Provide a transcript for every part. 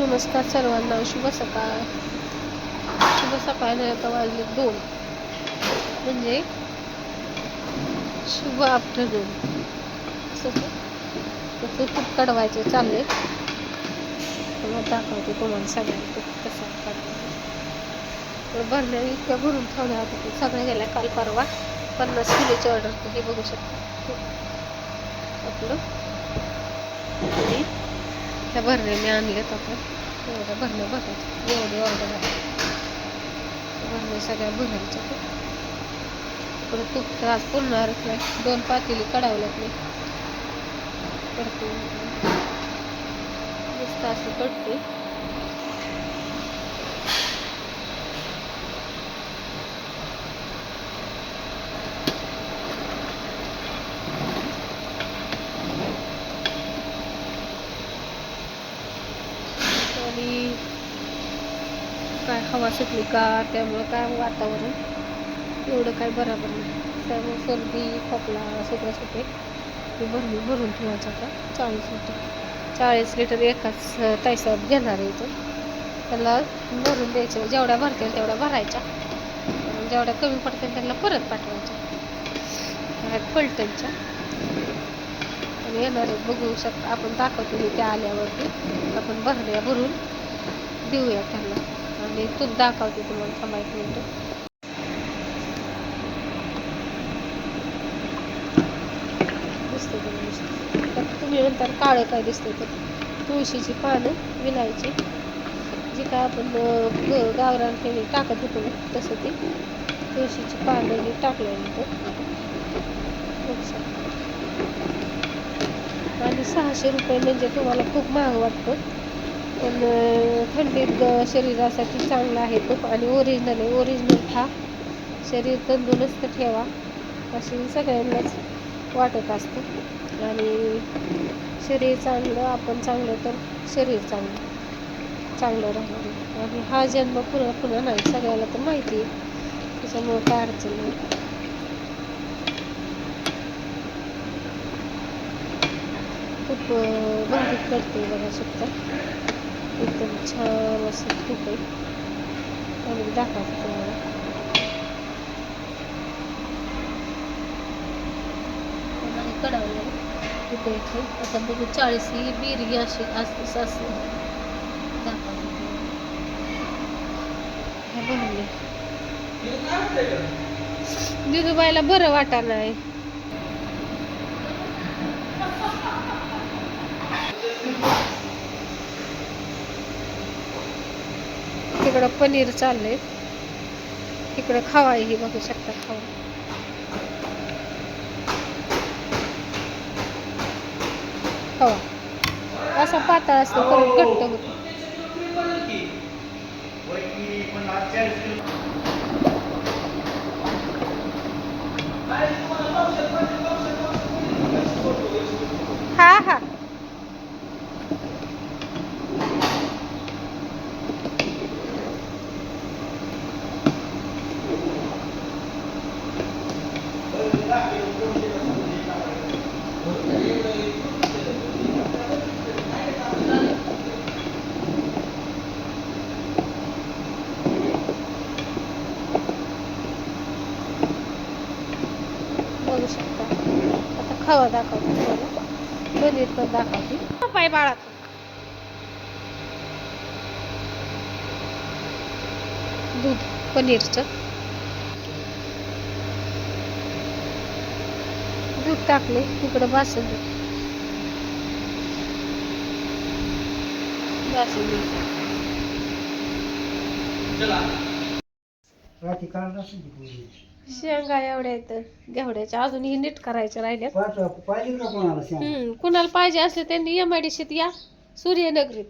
नमस्कार सर्वांना. शुभ सकाळ. शुभ सकाळ नाही आता वाजले दोन. म्हणजे शुभ आफ्टरनून असं ते? खूप कडवायचे. चालले. मग दाखवते तुम्हाला सगळ्यांना कसं काढते तर भरण्या इतक्या भरून ठेवल्या होत्या सगळ्या गेल्या काल परवा. पन्नास किलोची ऑर्डर हे बघू शकतो. आपलं. त्या त्या भरण्याने आणलेत आपण एवढ्या भरण्या भरायच्या एवढी ऑर्डर आहे. भरणे सगळ्या भरायच्या परत तूप तर आज पुरणारच नाही. दोन पातेली कडावल्यात मी. करते. मस्त असं कटते आणि काय हवा सुटली का? त्यामुळं काय वातावरण? एवढं काय बराबर नाही. त्यामुळे सर्दी खोकला सगळं सुटे ते भरून भरून ठेवायचं आता. चाळीस लिटर. चाळीस लिटर एकाच तासात घेणार आहे तो त्याला भरून द्यायचं. जेवढ्या भरतील तेवढ्या भरायच्या. जेवढ्या कमी पडतील त्यांना परत पाठवायच्या. आहेत पलटणच्या. आणि येणार आहेत बघू शकता. आपण दाखवतो हे त्या आल्यावरती. आपण भरण्या भरून देऊया त्यांना. आणि तूप दाखवते तुम्हाला थांबा एक मिनटं. तुम्ही तर तुम्ही नंतर काळं काय दिसते तर तुळशीची पानं विनायची जी काय आपण गावरान हे टाकत होतो तसं ती. तुळशीची पानं ही टाकल्यानंतर आणि सहाशे रुपये म्हणजे तुम्हाला खूप महाग वाटतं. पण थंडीत शरीरासाठी चांगला आहे तो. आणि ओरिजिनल आहे. ओरिजिनल खा शरीर तंदुरुस्त ठेवा अशी सगळ्यांनाच वाटत असतं. आणि शरीर चांगलं आपण चांगलं तर शरीर चांगलं चांगलं राहणार. आणि हा जन्म पुन्हा पुन्हा नाही. सगळ्याला तर माहिती आहे. त्याच्यामुळं काय अडचण नाही. खूप अं, भारी करते बघा शकता एकदम छान असं खूप आहे. आणि दाखवते तुम्हाला. कडावलं कढवलं इथे इथे आता बघू चाळीस ही बिरगी अशी असते असते दाखवते हे भरले दिदूबाईला बरं वाटा नाही तिकडं पनीर चाललंय. तिकडं खावा ही बघू शकता खावा. खावा. असा पातळ असतो परत घट्ट होतो हा हा बघू शकता आता दाखवते. तुम्हाला पनीर पण दाखवते. पाय बाळा. दूध पनीरचं. दूध टाकले इकडं बासुंदी दूध. रात्री दूध. शेंगा एवढ्या आहेत घेवड्याच्या. अजून ही नीट करायच्या राहिल्यात पाच पाहिजे का कोणाला सांग हम्म, कुणाला पाहिजे असले त्यांनी एम आय डी या. सूर्यनगरीत.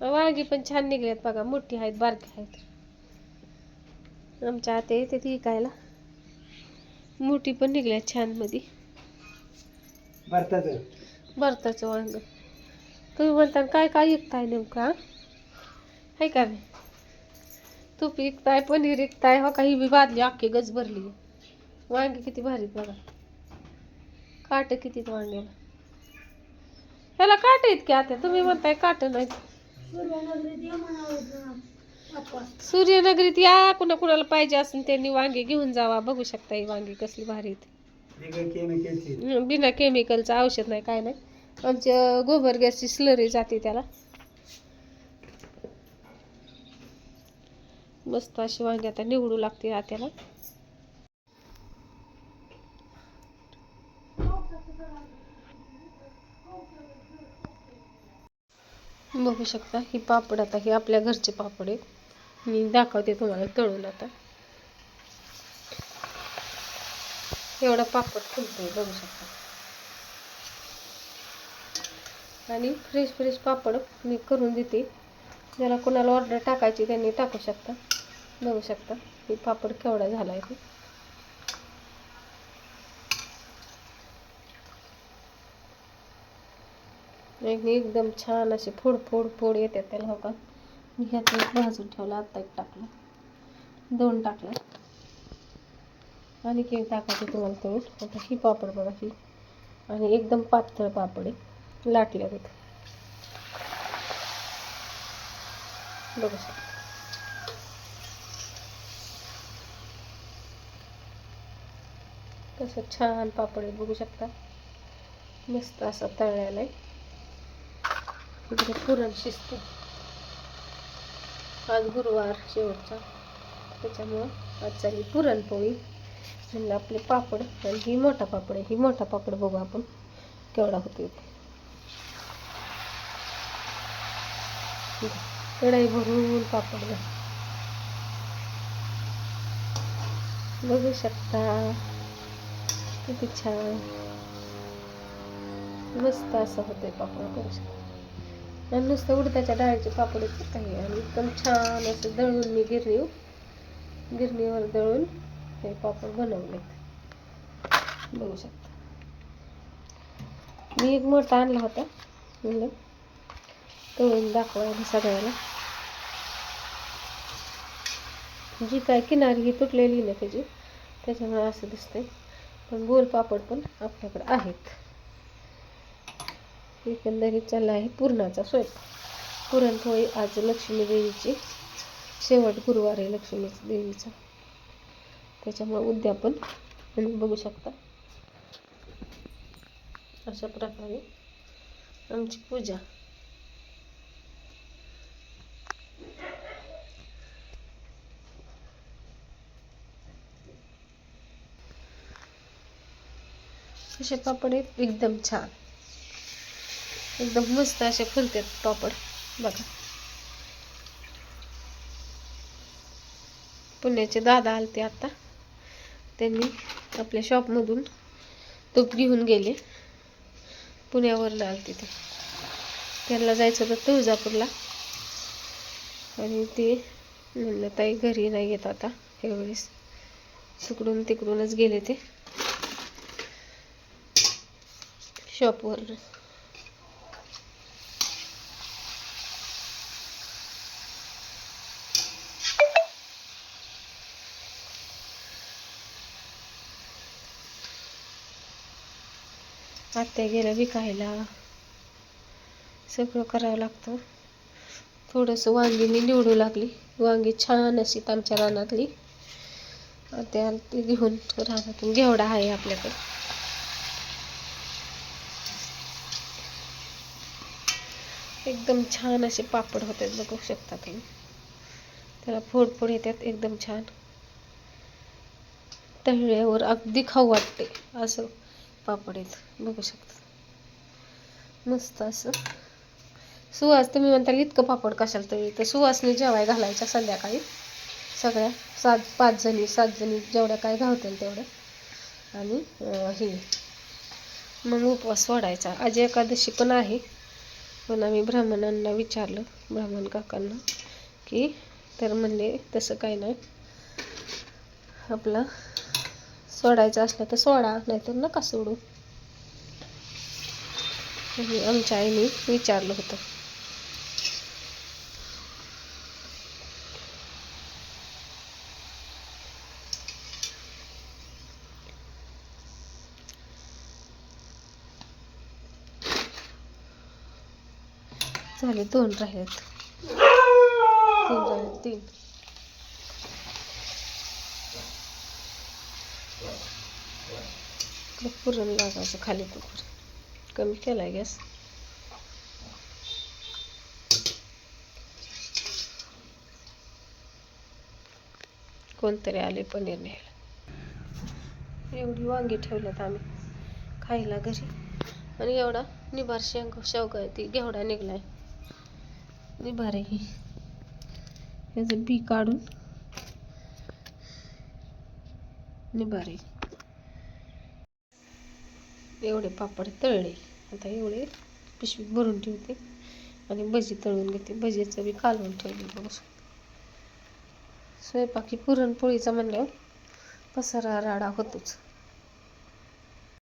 वांगी पण छान निघलेत बघा मोठी आहेत बारकी आहेत. आमच्या आते येते ती विकायला. मोठी पण निघल्यात छानमध्ये भारताचं? भरताचं वांग. तुम्ही म्हणता काय काय विकताय नेमका आहे का नाही? तूप विकताय पनीर विकताय हो का ही बी बादली अख्खी गज भरली. वांगी किती भारीत बघा. काट किती वांग्याला. ह्याला काट आहेत की आता तुम्ही म्हणताय काट नाहीत सूर्यनगरीत या कुणा कुणाला पाहिजे असेल त्यांनी वांगी घेऊन जावा. बघू शकता ही वांगी कसली भारी आहेत. वेगळं केमिकलची हं, बिना केमिकलचं औषध नाही काय नाही. आमच्या गोबर गॅसची स्लरी जाते त्याला. मस्त अशी वांगी आता निवडू लागते आत्याला. बघू शकता ही पापड आता ही आपल्या घरचे पापड आहेत. मी दाखवते तुम्हाला तळून आता. एवढा पापड फुलतोय बघू शकता. आणि फ्रेश फ्रेश पापड मी करून देते. ज्याला कोणाला ऑर्डर टाकायची त्यांनी टाकू शकता. बघू शकता. हे पापड केवढा झाला आहे ते एकदम छान असे फोड फोड फोड येतात त्याला हो का मी ह्यात एक भाजून ठेवला आत्ता एक टाकलं. दोन टाकलं. आणि एक टाकायचे तुम्हाला तळून आता ही पापड बघा ही. आणि एकदम पातळ पापड आहे. लाटल्या तिथं बघू शकता. कसं छान पापड आहे बघू शकता. मस्त असं तळलेला आहे. इकडे पुरण शिजते आज गुरुवार शेवटचा. त्याच्यामुळं आज चालली पुरणपोळी म्हणजे आपले पापड आणि ही मोठा पापड आहे. ही मोठा पापड बघू आपण केवढा होतो कढाई भरून पापड. बघू शकता. किती छान. मस्त असं होते पापड करू शकतो. आणि नुसतं उडदाच्या डाळीचे पापड काही. आणि एकदम छान असं दळून मी गिरणी गिरणीवर दळून हे पापड बनवलेत. बघू शकता. मी एक मोठा आणला होता. म्हणलं तळून दाखवायला सगळ्याला जी काय किनारी ही तुटलेली ना त्याची त्याच्यामुळे असं दिसतंय. पण गोल पापड पण आपल्याकडे आहेत. एकंदरीत चालला आहे पुरणाचा स्वयंपाक. पुरणपोळी आज लक्ष्मी देवीची. शेवट गुरुवार आहे लक्ष्मी देवीचा. त्याच्यामुळे उद्यापन तुम्ही बघू शकता. अशा प्रकारे आमची पूजा असे पापड आहेत एकदम छान. एकदम मस्त असे फुलतात पापड. बघा. पुण्याचे दादा आलते आता. त्यांनी आपल्या शॉपमधून तूप घेऊन गेले. पुण्यावरला आलते ते. त्यांना जायचं होतं तुळजापूरला. आणि ते म्हणलं ताई घरी नाही येत आता. यावेळेस तिकडून तिकडूनच गेले ते. शॉपवर आत्या गेलं विकायला. सगळं करावं लागतं. थोडंसं वांगी मी निवडू लागली. वांगी छान अशी आमच्या रानातली. आत्या घेऊन. रानातून घेवडा आहे आपल्याकडे. एकदम छान असे पापड होतात बघू शकता तुम्ही. त्याला फोडफोड येतात एकदम छान. तळल्यावर अगदी खाऊ वाटते असं पापड येत बघू शकता. मस्त असं. सुवास तुम्ही म्हणताल इतकं पापड कशाला तळी? तर सुवासने जेवाय घालायच्या संध्याकाळी. सगळ्या सात पाच जणी सात जणी जेवढ्या काय घावतील तेवढ्या आणि हे. मग उपवास वाढायचा आज एकादशी पण आहे. पण आम्ही ब्राह्मणांना विचारलं ब्राह्मण काकांना की तर म्हणले तसं काही नाही. आपलं सोडायचं असलं तर सोडा नाहीतर नका सोडू. आणि आमच्या आईने विचारलं होतं. झाले दोन राहिलेत. तीन झाले तीन. पुरण लागायचं खाली कुकर कमी केलाय गॅस. कोणतरी आले पनीर न्यायला. एवढी वांगी ठेवल्यात आम्ही. खायला घरी. आणि एवढा निभार शेंग शेवगा ती घेवडा निघलाय. निभार आहे. याचं बी काढून. निभार एवढे पापड तळले. आता एवढे पिशवीत भरून ठेवते. आणि भजी तळून घेते. भजीचं बी कालवून ठेवले बघू स्वयंपाकी पुरणपोळीचा म्हणल्यावर पसारा राडा होतोच.